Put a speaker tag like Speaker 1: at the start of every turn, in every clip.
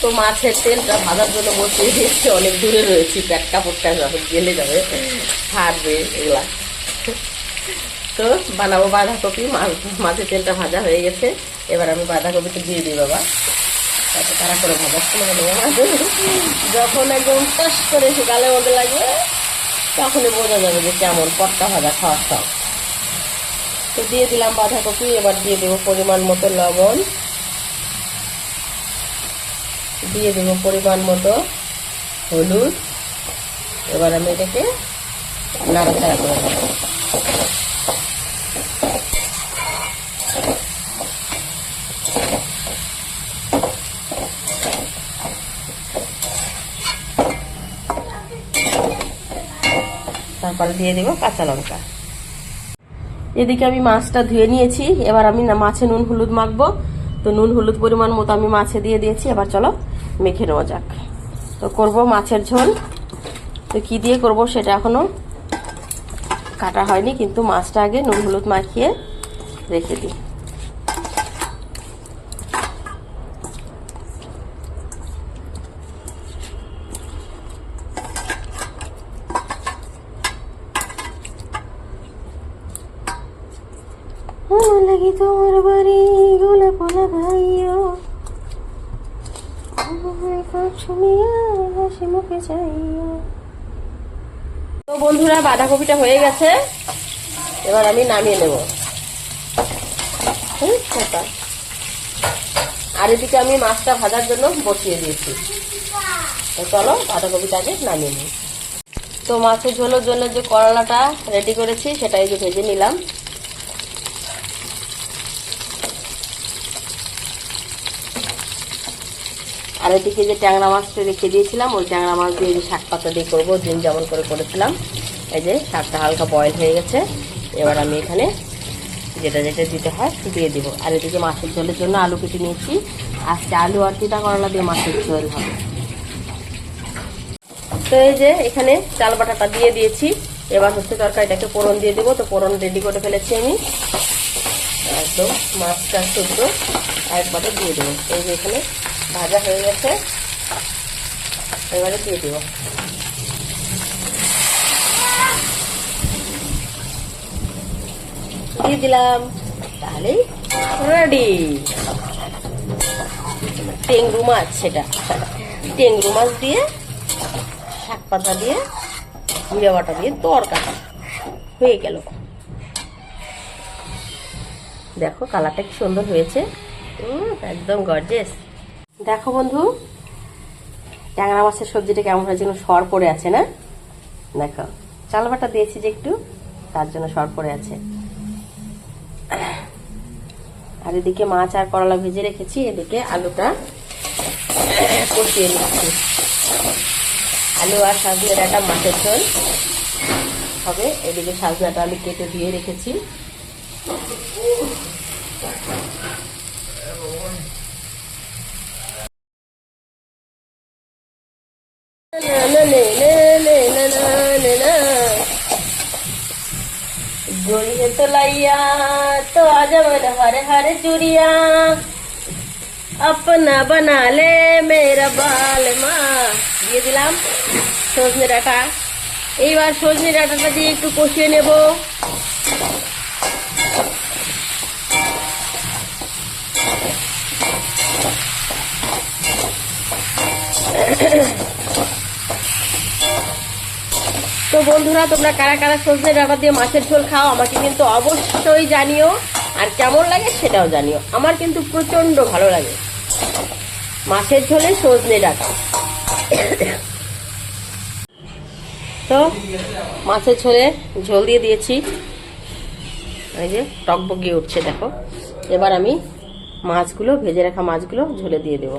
Speaker 1: তো মাছের তেলটা ভাজার জন্য বসিয়ে দিয়েছি। অনেক দূরে রয়েছি প্যাট কাপড়টা যখন গেলে যাবে। ছাড়বে এগুলা। তো বানাবো বাঁধাকপি, মাছ, মাছের তেলটা ভাজা হয়ে গেছে। এবার আমি বাঁধাকপিটা দিয়ে দিই বাবা। তাতে তারা করে না। যখন একদম টাস করে এসে গালের মধ্যে লাগবে, তখনই বোঝা যাবে যে কেমন পটকা ভাজা খাওয়ার সব তো দিয়ে দিলাম বাঁধাকপি, এবার দিয়ে দেবো পরিমাণ মতো লবণ। দিয়ে দেবো পরিমাণ মতো হলুদ। এবার আমি এটাকে নাড়াচাড়া করে দেবো তারপরে দিয়ে দেবো কাঁচা লঙ্কা। এদিকে আমি মাছটা ধুয়ে নিয়েছি। এবার আমি মাছে নুন হলুদ মাখবো। তো নুন হলুদ পরিমাণ মতো আমি মাছে দিয়ে দিয়েছি। এবার চলো মেখে নেওয়া যাক। তো করব মাছের ঝোল। তো কি দিয়ে করব সেটা এখনও কাটা হয়নি, কিন্তু মাছটা আগে নুন হলুদ মাখিয়ে রেখে দিই। তোমার তো বন্ধুরা, বাঁধাকপিটা হয়ে গেছে। এবার আমি নামিয়ে নেব। আর এদিকে আমি মাছটা ভাজার জন্য বসিয়ে দিয়েছি। তো চলো বাঁধাকপিটাকে নামিয়ে নিই। তো মাছের ঝোলের জন্য যে করলাটা রেডি করেছি, সেটাই যে ভেজে নিলাম। আর এদিকে যে ট্যাংরা মাছটা রেখে দিয়েছিলাম, ওই ট্যাংরা মাছ দিয়ে যে শাক পাতা দিয়ে করব দিন যেমন করে করেছিলাম। এই যে শাকটা হালকা বয়েল হয়ে গেছে। এবার আমি এখানে যেটা যেটা দিতে হয় দিয়ে দিব। আর এদিকে মাছের ঝোলের জন্য আলু কেটে নিয়েছি। আজকে আলু আর তিতা করলা দিয়ে মাছের ঝোল হবে। তো এই যে এখানে চাল বাটাটা দিয়ে দিয়েছি। এবার হচ্ছে তরকারিটাকে পোড়ন দিয়ে দেবো। তো পোড়ন রেডি করে ফেলেছি আমি। একদম মাছটা শুদ্ধ একবারে দিয়ে দেবো। এই যে এখানে ভাজা হয়ে গেছে। এবারে দিয়ে দেবো। দিয়ে দিলাম। তাহলেই রেডি। টেংরু মাছ সেটা। টেংরু মাছ দিয়ে, শাক পাতা দিয়ে, জিরে বাটা দিয়ে তরকারি। হয়ে গেল। দেখো কালারটা কি সুন্দর হয়েছে। একদম গর্জেস দেখো বন্ধু, ট্যাংরা মাছের সবজিটা কেমন হয়েছে যেন সর পড়ে আছে, না? দেখো চাল বাটা দিয়েছি যে একটু, তার জন্য সর পড়ে আছে। আর এদিকে মাছ আর করলা ভেজে রেখেছি, এদিকে আলুটা কষিয়ে নিচ্ছি। আলু আর সাজনে ডাটা মাছের ঝোল হবে, এদিকে সাজনাটা আমি কেটে দিয়ে রেখেছি। গড়িয়ে তো লাইয়া তো আজ আমার হরে হরে চুরিয়া अपना बना ले मेरा बाल মা দিয়ে দিলাম সজনে ডাটা এইবার সজনে ডাটাটা দিয়ে একটু কষিয়ে নেব তো বন্ধুরা, তোমরা কারা কারা সজনে ডাটা দিয়ে মাছের ঝোল খাও, আমাকে কিন্তু অবশ্যই জানিও। আর কেমন লাগে সেটাও জানিও। আমার কিন্তু প্রচণ্ড ভালো লাগে মাছের ঝোলে সজনে ডাটা। তো মাছের ঝোলে ঝোল দিয়ে দিয়েছি। এই যে টকবগিয়ে উঠছে, দেখো। এবার আমি মাছগুলো, ভেজে রাখা মাছগুলো ঝোলে দিয়ে দেবো।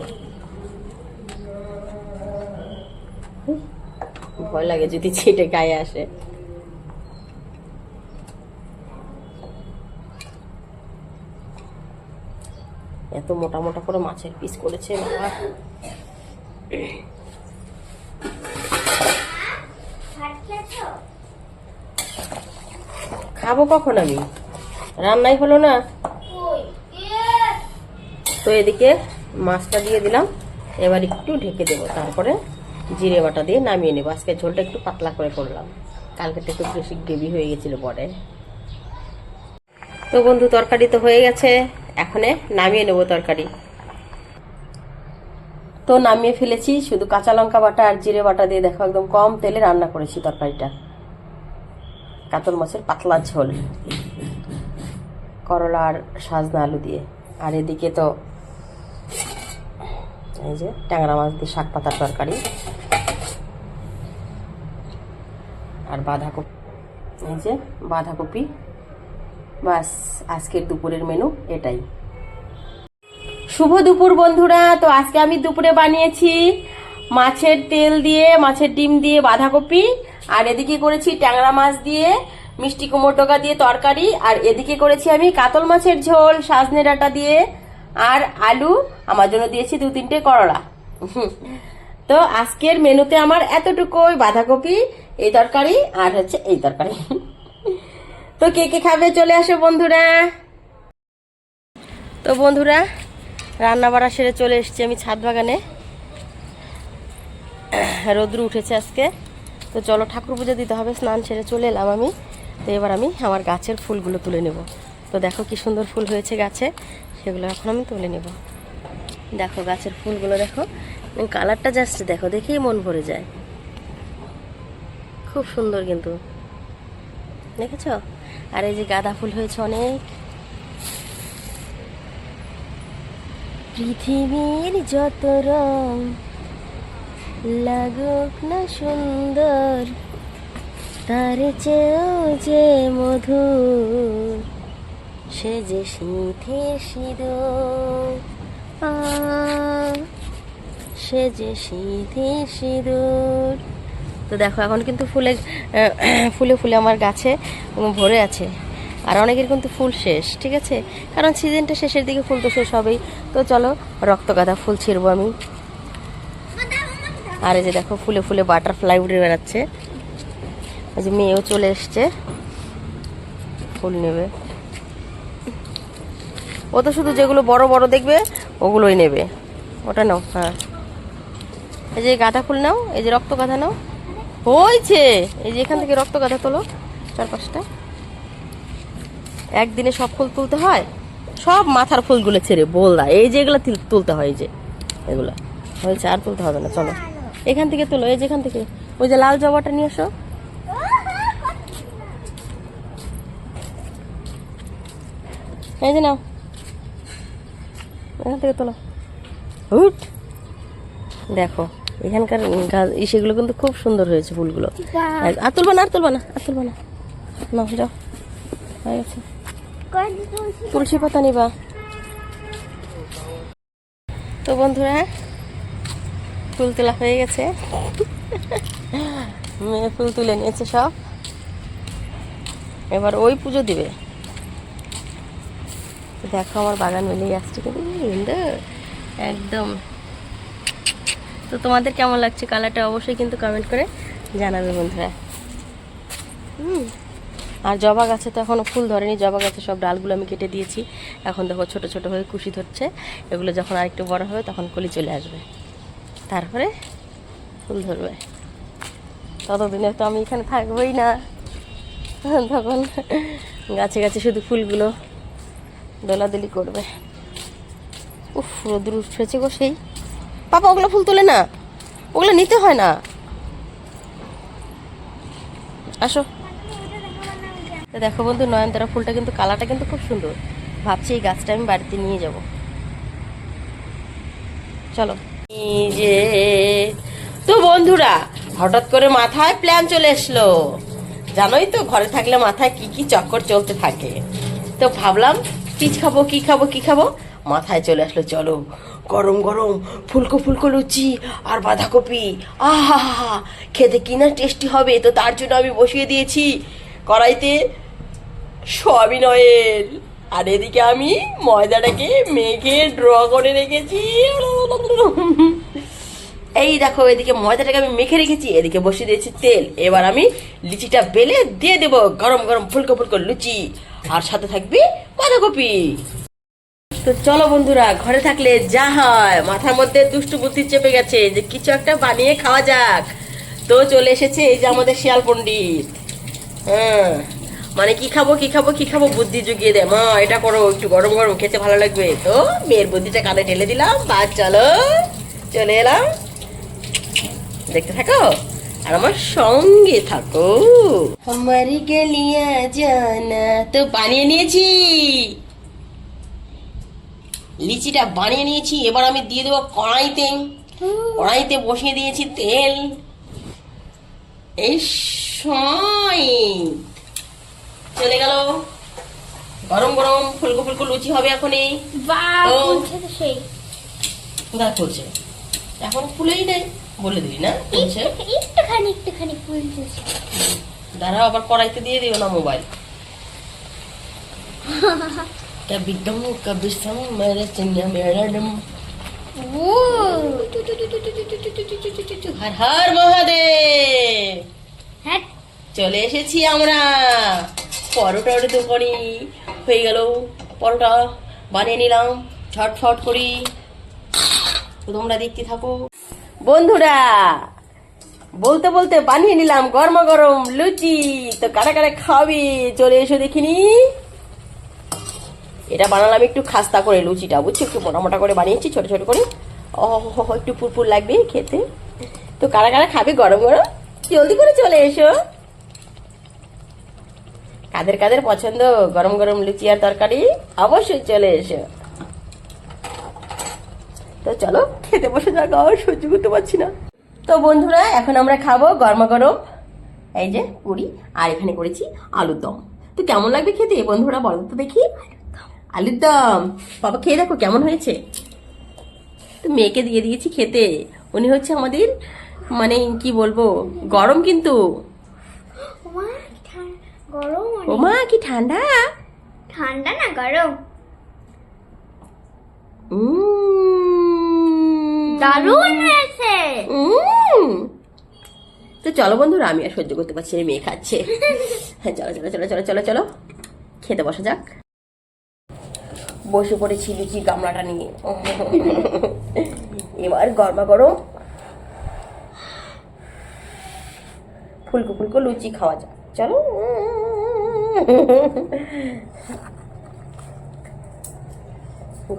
Speaker 1: ভয় লাগে যদি ছিটে গায়ে আসে। এত মোটা মোটা করে মাছের পিস করেছে বাবা। খাব কখন আমি? রান্নাই হলো না? তো এদিকে মাছটা দিয়ে দিলাম। এবার একটু ঢেকে দেবো, তারপরে জিরে বাটা দিয়ে নামিয়ে নেব। আজকে ঝোলটা একটু পাতলা করে করলাম। কালকে একটু বেশি গ্রেভি হয়ে গেছিল পরে। তো বন্ধু, তরকারি তো হয়ে গেছে। এখনে নামিয়ে নেব তরকারি। তো নামিয়ে ফেলেছি, শুধু কাঁচা লঙ্কা বাটা আর জিরে বাটা দিয়ে দেখো একদম কম তেলে রান্না করেছি তরকারিটা। কাতল মাছের পাতলা ঝোল। করলা আর সাজনা আলু দিয়ে। আর এদিকে তো এই যে ট্যাংরা মাছ দিয়ে শাক পাতার তরকারি। আর বাঁধাকপি। এই যে বাঁধাকপি। বাস, আজকের দুপুরের মেনু এটাই। শুভ দুপুর বন্ধুরা। তো আজকে আমি দুপুরে বানিয়েছি মাছের তেল দিয়ে, মাছের ডিম দিয়ে বাঁধাকপি। আর এদিকে করেছি ট্যাংরা মাছ দিয়ে, মিষ্টি কুমড় ডোকা দিয়ে তরকারি। আর এদিকে করেছি আমি কাতল মাছের ঝোল, সাজনে ডাঁটা দিয়ে। আর আলু, আমার জন্য দিয়েছি দু তিনটে করলা। তো আজকের মেনুতে আমার এতটুকুই। বাঁধাকপি এই তরকারি আর হচ্ছে এই তরকারি। তো কে কে খাবে চলে আসো বন্ধুরা। তো বন্ধুরা রান্না বাড়া সেরে চলে এসেছি আমি ছাদ বাগানে। রোদ্রু উঠেছে আজকে। তো চলো ঠাকুর পুজো দিতে হবে, স্নান সেরে চলে এলাম আমি। তো এবার আমি আমার গাছের ফুলগুলো তুলে নেব। তো দেখো কি সুন্দর ফুল হয়েছে গাছে, সেগুলো এখন আমি তুলে নেব। দেখো গাছের ফুলগুলো দেখো। কালারটা জাস্ট দেখো, দেখেই মন ভরে যায়। খুব সুন্দর কিন্তু। দেখেছ? আর এই যে গাঁদা ফুল হয়েছে অনেক। পৃথিবীর যত রং লাগুক না সুন্দর, তার চেয়েও যে মধু সে যে শীতের সিঁদুর সে যে শীতের সিঁদুর। তো দেখো, এখন কিন্তু ফুলে ফুলে ফুলে আমার গাছে ভরে আছে। আর অনেকের কিন্তু ফুল শেষ, ঠিক আছে? কারণ সিজনটা শেষের দিকে ফুল তো শেষ হবেই। তো চলো রক্ত রক্তগাঁদা ফুল ছিঁড়বো আমি। আর এই যে দেখো, ফুলে ফুলে বাটারফ্লাই উড়ে বেড়াচ্ছে। ওই যে মেয়েও চলে এসছে। ফুল নেবে। ও তো শুধু যেগুলো বড় বড় দেখবে, ওগুলোই নেবে। ওটা নাও হ্যাঁ। এই যে গাঁদা ফুল নাও, এই যে রক্ত গাঁদা নাও। হয়েছে এই যে এখান থেকে রক্ত গাঁদা তোলো চার পাঁচটা একদিনে সব ফুল তুলতে হয়, সব মাথার ফুলগুলো ছেড়ে বলদা। এই যে এগুলো তুলতে হয়, এই যে এগুলো। হয়েছে, আর তুলতে হবে না, চলো। এখান থেকে তোলো, এই যে এখান থেকে। ওই যে লাল জবাটা নিয়ে এসো। এই যে নাও। এখান থেকে তোলো। হুট। দেখো। এখানকার গাছ ইসেগুলো কিন্তু খুব সুন্দর হয়েছে ফুলগুলো। আর তুলবা না আর তুলবা না আর তুলবা না। না যাও। তুলসী পাতা। নিবা। তো বন্ধুরা ফুল তোলা হয়ে গেছে। মেয়ে ফুল তুলে নিয়েছে সব। এবার ওই পুজো দিবে। দেখো আমার বাগান মিলিয়ে আসছে কিন্তু। একদম। তো তোমাদের কেমন লাগছে কালারটা অবশ্যই কিন্তু কমেন্ট করে জানাবে বন্ধুরা। হুম। আর জবা গাছে তো এখনও ফুল ধরেনি, জবা গাছে সব ডালগুলো আমি কেটে দিয়েছি। এখন দেখো ছোট ছোট হয়ে কুশি ধরছে, এগুলো যখন আরেকটু বড় হবে তখন কলি চলে আসবে। তারপরে ফুল ধরবে। ততদিনে তো আমি এখানে থাকবোই না। তখন গাছে গাছে শুধু ফুলগুলো দোলাদুলি করবে। উফ রোদ্র উঠেছে গো সেই। পাপা, ওগুলো ফুল তোলে না। ওগুলো নিতে হয় না। আসো। দেখো বন্ধু, নয়নতারা ফুলটা কিন্তু, কালারটা কিন্তু খুব সুন্দর। ভাবছি এই গাছটা আমি বাড়িতে নিয়ে যাব। চলো। যে, তো বন্ধুরা, হঠাৎ করে মাথায় প্ল্যান চলে এসলো। জানোই তো, ঘরে থাকলে মাথায় কি কি চক্কর চলতে থাকে। তো ভাবলাম কি খাব কি খাব কি খাব? মাথায় চলে আসলো, চলো। গরম গরম ফুলকো ফুলকো লুচি আর বাঁধাকপি। আহা খেতে কি না টেস্টি হবে তো তার জন্য আমি বসিয়ে দিয়েছি কড়াইতে সয়াবিন অয়েল আর এদিকে আমি ময়দাটাকে মেখে ড্র করে রেখেছি। এই দেখো, এদিকে ময়দাটাকে আমি মেখে রেখেছি, এদিকে বসিয়ে দিয়েছি তেল। এবার আমি লিচিটা বেলে দিয়ে দেব গরম গরম ফুলকো ফুলকো লুচি। আর সাথে থাকবে বাঁধাকপি। তো চলো বন্ধুরা, ঘরে থাকলে যা হয়। মাথার মধ্যে দুষ্টু বুদ্ধি চেপে গেছে যে কিছু একটা বানিয়ে খাওয়া যাক। তো চলে এসেছে এই যে আমাদের শিয়াল পণ্ডিত। হ্যাঁ মানে কি খাব কি খাব কি খাব বুদ্ধি জুগিয়ে দেয় মা, এটা করো, একটু গরম গরম, খেতে ভালো লাগবে। তো মেয়ের বুদ্ধিটা কানে ঢেলে দিলাম বা চলো, চলে এলাম। দেখতে থাকো, আর আমার সঙ্গে থাকো। আমারি গেলিয়া জানা তো বানিয়ে নিয়েছি। লিচিটা বানিয়ে নিয়েছি এবার আমি দিয়ে দেবো কড়াইতে। কড়াইতে বসিয়ে দিয়েছি তেল। এই সময়। চলে গেল। গরম গরম ফুলকো ফুলকো লুচি হবে এখনই। কোথায় ফুলছে? এখন ফুলেই নেই বলে দিবি না ফুলছে।
Speaker 2: একটুখানি একটুখানি ফুলছে
Speaker 1: দাঁড়াও আবার কড়াইতে দিয়ে দিও না mobile. Cabidão, cabeção,
Speaker 2: maracinha,
Speaker 1: meradão. Har Har
Speaker 2: Mahadev
Speaker 1: চলে এসেছি আমরা। পরোটা তো করি। হয়ে গেল পরোটা। বানিয়ে নিলাম। ছটফট করি। তোমরা দেখতে থাকো। বন্ধুরা বলতে বলতে বানিয়ে নিলাম গরম গরম লুচি। তো কারা কারা খাবে চলে এসো দেখিনি। এটা বানালাম একটু খাস্তা করে লুচিটা বুঝছ? একটু মোটা মোটা করে বানিয়েছি ছোট ছোট করে। ও হো হো, একটু পুরপুর লাগবে খেতে। তো কারা কারা খাবে গরম গরম? জলদি করে চলে এসো। কাদের কাদের পছন্দ গরম গরম লুচি আর তরকারি অবশ্যই চলে এসো। তো চলো খেতে বসে যাক আর সহ্য করতে পারছি না। তো বন্ধুরা এখন আমরা খাব গরমা গরম এই যে পুরি আর এখানে করেছি আলুর দম। তো কেমন লাগবে খেতে বন্ধুরা বলো তো দেখি। আলুর দম বাবা খেয়ে দেখো কেমন হয়েছে। তো মেয়েকে দিয়ে দিয়েছি খেতে। উনি হচ্ছে আমাদের মানে কি বলব গরম কিন্তু।
Speaker 2: ওমা, কি
Speaker 1: কি ঠান্ডা?
Speaker 2: ঠান্ডা না গরম। দারুণ হয়েছে।
Speaker 1: তো চলো বন্ধুরা আমি আর সহ্য করতে পারছি মেয়ে খাচ্ছে। হ্যাঁ চলো চলো চলো চলো চলো চলো খেতে বসা যাক। বসে পড়েছি লুচি গামলাটা নিয়ে এবার গরমা গরম ফুলকো ফুলকো লুচি খাওয়া যাক চলো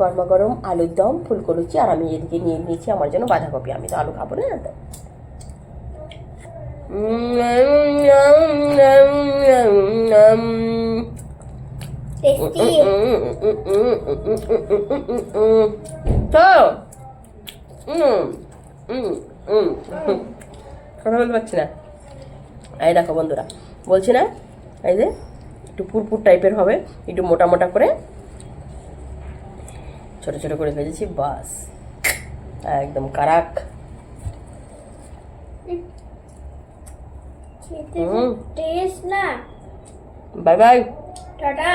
Speaker 1: গরমা গরম আলুর দম ফুলকো লুচি আর আমি এদিকে নিয়ে নিয়েছি আমার জন্য বাঁধাকপি আমি তো আলু খাব না তো
Speaker 2: টেস্টি
Speaker 1: তো। কথা বলতে পারছি না। এই দেখো বন্ধুরা বলছি না? এই যে একটু পুরপুর টাইপের হবে একটু মোটা মোটা করে। ছোট ছোট করে ভেজেছি বাস। একদম কারাক। Bye bye.
Speaker 2: টাটা।